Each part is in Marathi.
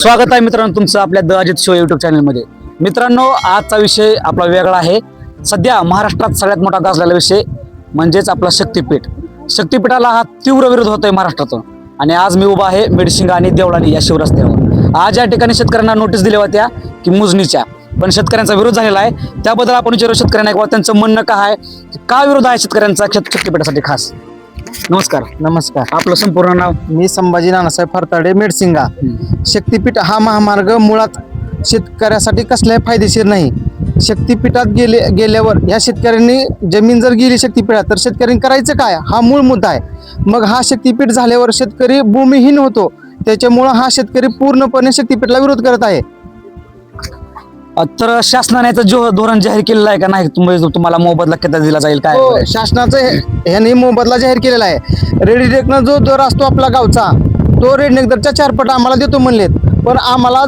स्वागत आहे मित्रांनो तुमचं आपल्या द अजित शो युट्यूब चॅनलमध्ये मित्रांनो आजचा विषय आपला वेगळा आहे. सध्या महाराष्ट्रात सगळ्यात मोठा गाजलेला विषय म्हणजेच आपला शक्तीपीठ. शक्तीपीठाला हा तीव्र विरोध होतोय महाराष्ट्रातून आणि आज मी उभा आहे मेडशिंगा आणि देवळाणी या शिवरस्त्यावर. आज या ठिकाणी शेतकऱ्यांना नोटीस दिल्या होत्या की मोजणीच्या पण शेतकऱ्यांचा विरोध झालेला आहे. त्याबद्दल आपण विचारू शेतकऱ्यांना किंवा त्यांचं म्हणणं काय आहे? का विरोध आहे शेतकऱ्यांचा शक्तीपीठासाठी खास? नमस्कार. नमस्कार. आपलं संपूर्ण नाव मी संभाजी नानासाहेब फरताडे मेडसिंगा. शक्तीपीठ हा महामार्ग मुळात शेतकऱ्यासाठी कसलाही फायदेशीर नाही. शक्तीपीठात गेले गेल्यावर ह्या शेतकऱ्यांनी जमीन जर गेली शक्तीपीठात तर शेतकऱ्यांनी करायचं काय? हा मूळ मुद्दा आहे. मग हा शक्तीपीठ झाल्यावर शेतकरी भूमिहीन होतो. त्याच्यामुळं हा शेतकरी पूर्णपणे शक्तीपीठला विरोध करत आहे. तर शासनाने याचं जो धोरण जाहीर केलेलं आहे का नाही? तुम्ही तुम्हाला मोबदला किती दिला जाईल काय? हो शासनाचं हे- मोबदला जाहीर केलेला आहे. रेडीडेकनं जो दर असतो आपला गावचा तो रेडनेक दरच्या चारपट आम्हाला देतो म्हणलेत. पण आम्हाला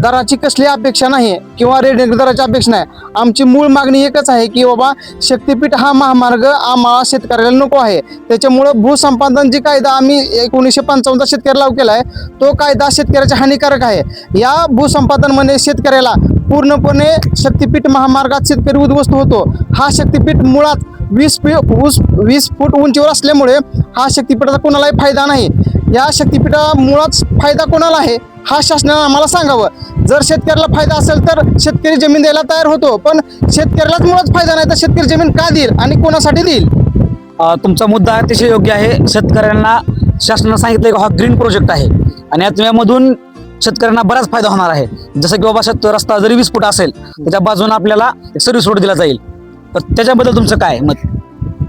दराची कसली अपेक्षा नाही किंवा रेडिंग दराची अपेक्षा नाही. आमची मूळ मागणी एकच आहे की बाबा शक्तीपीठ हा महामार्ग आम्हाला शेतकऱ्याला नको आहे. त्याच्यामुळं भूसंपादन जी कायदा आम्ही एकोणीसशे पंचावन्नचा शेतकरी लागू केला आहे तो कायदा शेतकऱ्याच्या हानिकारक आहे. या भूसंपादनमध्ये शेतकऱ्याला पूर्णपणे शक्तीपीठ महामार्गात शेतकरी उद्ध्वस्त होतो. हा शक्तीपीठ मुळात वीस फी ऊस वीस फूट उंचीवर असल्यामुळे हा शक्तीपीठाचा कोणालाही फायदा नाही. या शक्तीपीठा मुळात फायदा कोणाला आहे हा शासनाने आम्हाला सांगावं. जर शेतकऱ्याला फायदा असेल तर शेतकरी जमीन द्यायला तयार होतो पण शेतकऱ्यालाच मुळात फायदा नाही तर शेतकरी जमीन का देईल आणि कोणासाठी देईल? तुमचा मुद्दा अतिशय योग्य आहे. शेतकऱ्यांना शासनानं सांगितलं की हा ग्रीन प्रोजेक्ट आहे. आणि या यामधून शेतकऱ्यांना बराच फायदा होणार आहे. जसं की बाबा शेत रस्ता जरी वीस फूट असेल त्याच्या बाजूने आपल्याला सर्व्हिस रोड दिला जाईल. तर त्याच्याबद्दल तुमचं काय मत?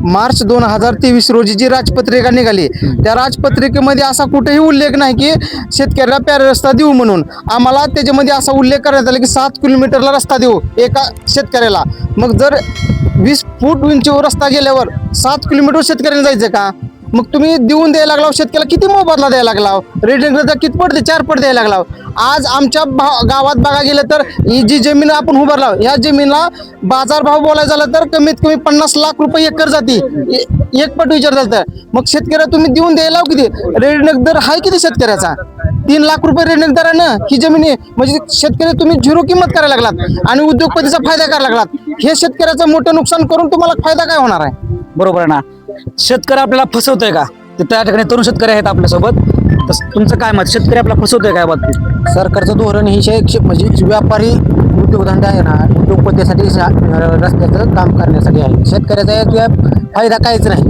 मार्च दोन हजार तेवीस रोजी जी राजपत्रिका निघाली त्या राजपत्रिकेमध्ये असा कुठेही उल्लेख नाही की शेतकऱ्याला प्यारे रस्ता देऊ म्हणून. आम्हाला त्याच्यामध्ये असा उल्लेख करण्यात आला की सात किलोमीटरला रस्ता देऊ एका शेतकऱ्याला. मग जर वीस फूट उंचीवर रस्ता गेल्यावर सात किलोमीटर शेतकऱ्याला जायचं का? मग तुम्ही देऊन द्यायला लागला शेतकऱ्याला किती मोबदला द्यायला लागला रेट किती पडते? चार पट द्यायला लागला आज आमच्या गावात बघा गेलं तर ही जी जमीन आपण उभारला या जमीनला बाजारभाव बोलायला झाला तर कमीत कमी पन्नास लाख रुपये एकर जाती. ए- एक पट विचार झाला तर. मग शेतकऱ्याला तुम्ही देऊन द्यायला किती? रेडिंग दर आहे किती शेतकऱ्याचा? तीन लाख रुपये रेडनेक दरानं ही जमीन आहे. म्हणजे शेतकरी तुम्ही झिरो किंमत करायला लागलात आणि उद्योगपतीचा फायदा करायला लागलात. हे शेतकऱ्याचं मोठं नुकसान करून तुम्हाला फायदा काय होणार आहे? बरोबर आहे ना. शेतकरी आपल्याला फसवतोय का? ते त्या ठिकाणी तरुण शेतकरी आहेत आपल्यासोबत. तुमचं काय मत? शेतकरी आपल्याला फसवतोय काय बाबतीत? सरकारचं धोरण ही शे शे- म्हणजे व्यापारी उद्योगधंदा आहे ना उद्योगपतीसाठी रस्त्याचं काम करण्यासाठी आहे. शेतकऱ्याचा यात फायदा काहीच नाही.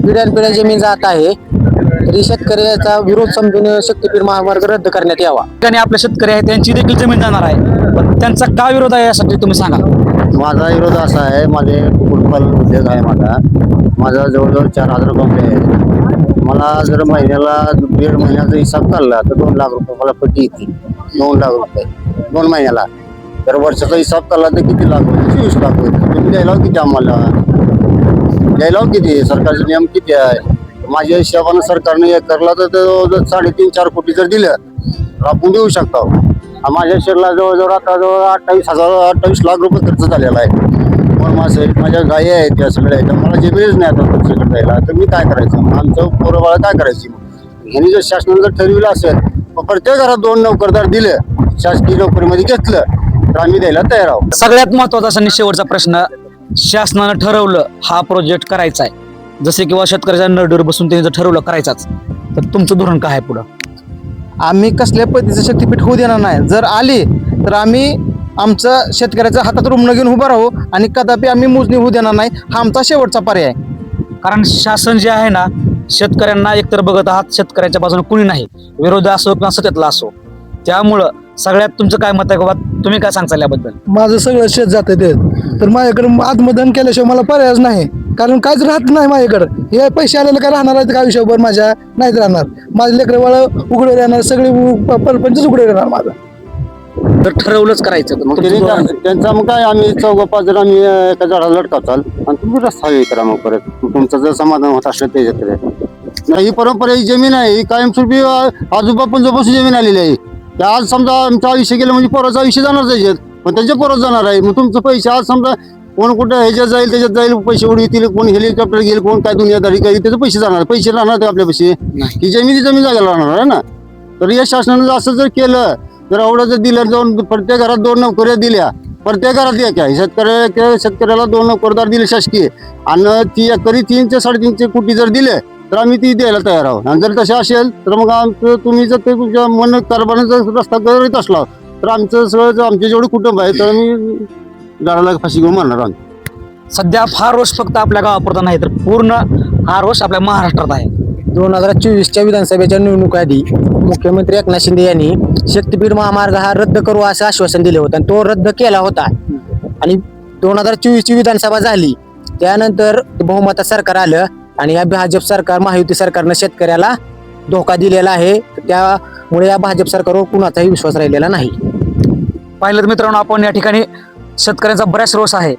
पिढ्यानपिढ्या जमीन जात आहे तरी शेतकऱ्याचा विरोध समजून शक्तीपीठ महामार्ग रद्द करण्यात यावा. ठिकाणी आपले शेतकरी आहेत त्यांची देखील जमीन जाणार आहे. पण त्यांचा का विरोध आहे यासाठी तुम्ही सांगा. माझा विरोध असा आहे माझे कुक्कुटपालन उद्योग आहे माझा. माझा जवळजवळ चार हजार कोंबडे आहेत मला जर महिन्याला दीड महिन्याचा हिसाब काढला तर दोन लाख रुपये मला पट्टी येते दोन लाख रुपये. दोन महिन्याला. तर वर्षाचा हिसाब काढला तर किती लाख रुपये चोवीस लाख रुपये तुम्ही द्यायला किती आम्हाला? द्यायला किती? सरकारचे नियम किती आहे माझ्या हिशोबानं सरकारने एक करला तर साडेतीन चार कोटी जर दिलं तर आपण देऊ शकतो. माझ्या शरीराला जवळजवळ आता जवळ अठ्ठावीस हजार अठ्ठावीस लाख रुपये खर्च झालेला आहे. पण माझं माझ्या गायी आहेत त्या सगळ्या आहेत मला जमीनच नाही आता खर्च द्यायला तर मी काय करायचं? आमचं पोरं बाळा काय करायची? मग ह्यांनी जर शासनाने जर ठरविलं असेल मग प्रत्येक घरात दोन नोकरदार दिले शासकीय नोकरीमध्ये घेतलं तर आम्ही द्यायला तयार आहोत. सगळ्यात महत्त्वाचा असा आणि शेवटचा प्रश्न शासनानं ठरवलं हा प्रोजेक्ट करायचा आहे. जसे किंवा शेतकऱ्याच्या नडीवर बसून त्यांनी जर ठरवलं करायचाच तर तुमचं धोरण काय आहे पुढं? आम्ही कसल्या पद्धतीचं शक्तीपीठ होऊ देणार नाही. जर आली तर आम्ही आमचं शेतकऱ्याच्या हातात रुग्ण घेऊन उभं राहू आणि कदापि आम्ही मोजणी होऊ देणार नाही हा आमचा शेवटचा पर्याय आहे. कारण शासन जे आहे ना शेतकऱ्यांना एकतर बघत आहात शेतकऱ्याच्या बाजूने कुणी नाही. विरोध असो किंवा सत्यातला असो. त्यामुळं सगळ्यात तुमचं काय मत आहे बाबा तुम्ही काय सांगताल याबद्दल? माझं सगळं शेत जाते ते. तर माझ्याकडे आत्मदन केल्याशिवाय मला पर्यायच नाही. कारण काहीच राहत नाही माझ्याकडं. हे पैसे आलेले काय राहणार आहेत का आयुष्यभर माझ्या? नाहीत राहणार. माझे लेकरं बाळ उघडे राहणार सगळे परपंचच उघडे राहणार माझा. जर ठरवलंच करायचं तर मग तुमचं त्यांचा मग काय आम्ही चौघ पाच जण आम्ही अं, एका झाडाला लटकावचाल आणि तुम्ही रस्ता हे करा मग परत? मग तुमचं जर समाधान होत असलं त्याच्याकडे नाही ही परंपरा ही जमीन आहे. ही कायमस्वरूपी अं, आजोबा पंजोबाची जमीन आलेली आहे. ते आज समजा आमचं आयुष्य गेलं म्हणजे पोराचं आयुष्य जाणार त्याच्यात. पण त्यांच्या पोरात जाणार आहे. मग तुमचं पैसे आज समजा कोण कुठं ह्याच्यात जाईल त्याच्यात जाईल पैसे उडवितील कोण हेलिकॉप्टर घेईल कोण काय दुनियादारी काही त्याचे पैसे जाणार. पैसे राहणार ते आपल्या पैसे ही जमीन जमीन जागेला राहणार आहे ना? तर या शासनानं असं जर केलं तर एवढं जर दिलं जाऊन प्रत्येक घरात दोन नोकऱ्या दिल्या. प्रत्येक घरात एक आहे. शेतकऱ्या शेतकऱ्याला दोन नोकरदार दिले शासकीय. आणि ती एकरी तीनशे साडेतीनशे कोटी जर दिले तर आम्ही ती द्यायला तयार आहोत. आणि जर तसे असेल तर मग आमचं तुम्ही जर ते तुमच्या मन कारभाराचा रस्ता करीत असला तर आमचं सगळं आमचे जेवढे कुटुंब आहे तर आम्ही गाडाला फाशी घेऊन मारणार आम्ही सध्या हा रोष फक्त आपल्या गावापुरता नाही तर पूर्ण हा रोष आपल्या महाराष्ट्रात आहे. दोन हजार चोवीसच्या विधानसभेच्या निवडणुकीआधी मुख्यमंत्री एकनाथ शिंदे यांनी शक्तीपीठ महामार्ग हा रद्द करू असं आश्वासन दिले होते आणि तो रद्द केला होता. आणि दोन हजार चोवीसची विधानसभा झाली त्यानंतर बहुमता सरकार आलं आणि या भाजप सरकार महायुती सरकारनं शेतकऱ्याला धोका दिलेला आहे. त्यामुळे या भाजप सरकारवर कुणाचाही विश्वास राहिलेला नाही. पाहिलं मित्रांनो आपण या ठिकाणी शेतकऱ्यांचा बऱ्याच रोष आहे.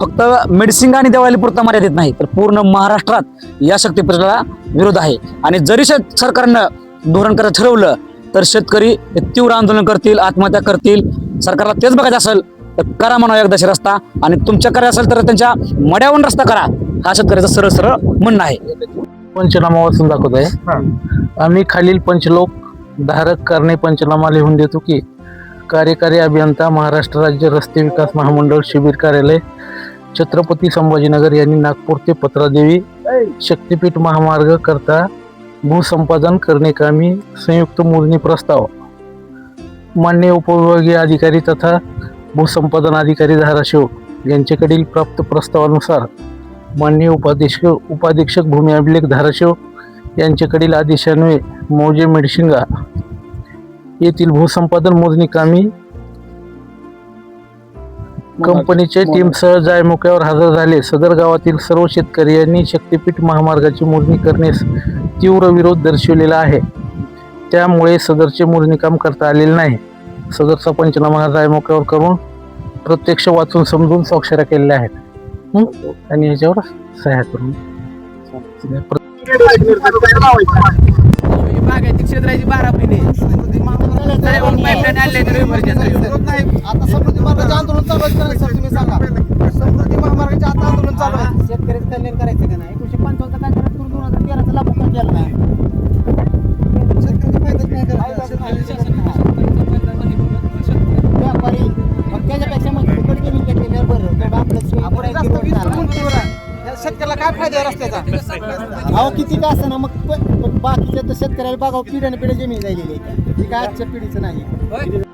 फक्त मेडिसिन आणि दिवाळी पुरता मर्यादित नाही तर पूर्ण महाराष्ट्रात या शक्तीपीठाला विरोध आहे. आणि जरी शेत सरकारनं धोरण करायचं ठरवलं तर शेतकरी हे तीव्र आंदोलन करतील आत्महत्या करतील. सरकारला तेच बघायचं असेल तर करा म्हणा एकदाशी रस्ता. आणि तुमच्या करायचं असेल तर त्यांच्या मड्यावरून रस्ता करा. हा शेतकऱ्याचं सरळ सरळ म्हणणं आहे. पंचनामा वाचून दाखवत आहे आम्ही खालील पंचलोक धारक करणे पंचनामा लिहून देतो की कार्यकारी अभियंता महाराष्ट्र राज्य रस्ते विकास महामंडळ शिबिर कार्यालय छत्रपती संभाजीनगर यांनी नागपूर ते पत्रादेवी शक्तीपीठ महामार्ग करता भूसंपादन करणे कामी संयुक्त मोजणी प्रस्ताव. मान्य उपविभागीय अधिकारी तथा भूसंपादन अधिकारी धाराशिव यांच्याकडील प्राप्त प्रस्तावानुसार मान्य उपाधीक्षक उपाधीक्षक भूमी अभिलेख धाराशिव यांच्याकडील आदेशान्वये मौजे मेडशिंगा येथील भूसंपादन मोजणी कामी कंपनीचे टीमसह जायमुख्यावर हजर झाले. सदर गावातील सर्व शेतकरी यांनी शक्तीपीठ महामार्गाची मोजणी करण्यास तीव्र विरोध दर्शविलेला आहे. त्यामुळे सदरचे मोजणी काम करता आलेले नाही. सदरचा पंचनामा हा जायमुख्यावर करून प्रत्यक्ष वाचून समजून स्वाक्षऱ्या केलेल्या आहेत? आणि याच्यावर सह्या करून. बागायती क्षेत्राची बारा महिने आता समृद्धी मार्गाचे आंदोलन चालू आहे नाही सर तुम्ही सांगा समृद्धी महामार्गाचे आता आंदोलन चालू आहे. शेतकऱ्याचं कल्याण करायचं का नाही एकोणीशे काय करत दोन हजार तेराचा लागू का केला नाही शेतकऱ्याचा फायदाच नाही करत. व्यापारी मग त्याच्यापेक्षा मग फुकट बरं शेतकऱ्याला काय फायदा आहे रस्त्याचा? अहो किती का असं ना मग पण- पण बाकीच्या तर शेतकऱ्याला बघावं पिढ्याने पिढ्या जमीन जायलेली आहे. ती काय आजच्या पिढीचं नाही.